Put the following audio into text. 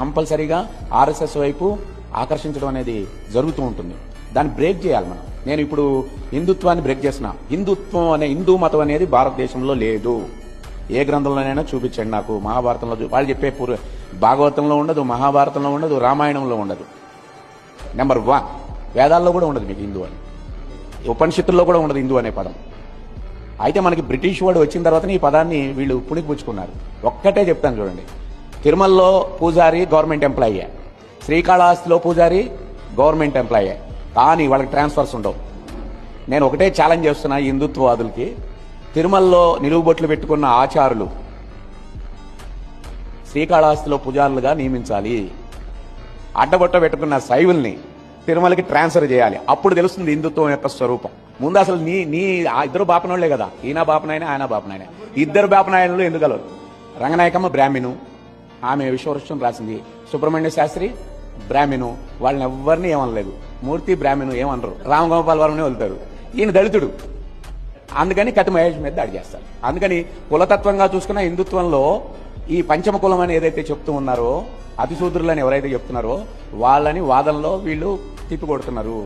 కంపల్సరీగా ఆర్ఎస్ఎస్ వైపు ఆకర్షించడం అనేది జరుగుతూ ఉంటుంది. దాన్ని బ్రేక్ చేయాలి మనం. నేను ఇప్పుడు హిందుత్వాన్ని బ్రేక్ చేసిన హిందుత్వం అనే హిందూ మతం అనేది భారతదేశంలో లేదు. ఏ గ్రంథంలోనైనా చూపించండి నాకు. మహాభారతంలో వాళ్ళు చెప్పే పూర్వ భాగవతంలో ఉండదు మహాభారతంలో ఉండదు రామాయణంలో ఉండదు. నెంబర్ వన్ వేదాల్లో కూడా ఉండదు మీకు హిందూ అని. ఉపనిషత్తుల్లో కూడా ఉండదు హిందూ అనే పదం. అయితే మనకి బ్రిటిష్ వాడు వచ్చిన తర్వాత ఈ పదాన్ని వీళ్ళు పుణికిపుచ్చుకున్నారు ఒక్కటే చెప్తాను చూడండి. తిరుమలలో పూజారి గవర్నమెంట్ ఎంప్లాయీ శ్రీకాళహస్తిలో పూజారి గవర్నమెంట్ ఎంప్లాయీ కానీ వాళ్ళకి ట్రాన్స్ఫర్స్ ఉండవు. నేను ఒకటే ఛాలెంజ్ చేస్తున్నా హిందుత్వవాదులకి. తిరుమలలో నిలువుబొట్లు పెట్టుకున్న ఆచారులు శ్రీకాళహస్తిలో పూజారులుగా నియమించాలి. అడ్డబొట్ట పెట్టుకున్న శైవుల్ని తిరుమలకి ట్రాన్స్ఫర్ చేయాలి. అప్పుడు తెలుస్తుంది హిందుత్వం యొక్క స్వరూపం. ముందు అసలు నీ నీ ఆ ఇద్దరు బాపనోళ్ళే కదా. ఈయన బాపనాయన ఆయన బాపనాయన. ఇద్దరు బాపనాయనలు ఎందుకు రంగనాయకమ్మ బ్రాహ్మిణు ఆమె విశ్వవృక్షం రాసింది. సుబ్రహ్మణ్య శాస్త్రి బ్రాహ్మణు వాళ్ళని ఎవ్వరిని ఏమనలేదు. మూర్తి బ్రాహ్మణు ఏమనరు. రామగోపాల్ వర్మని వెళ్తారు ఈయన దళితుడు. అందుకని కతి మహేష్ మీద దాడి చేస్తారు అందుకని కులతత్వంగా చూసుకున్న హిందుత్వంలో ఈ పంచమ కులం అని ఏదైతే చెప్తూ ఉన్నారో అతిశూద్రులని ఎవరైతే చెప్తున్నారో వాళ్ళని వాదనలో వీళ్ళు తిప్పికొడుతున్నారు.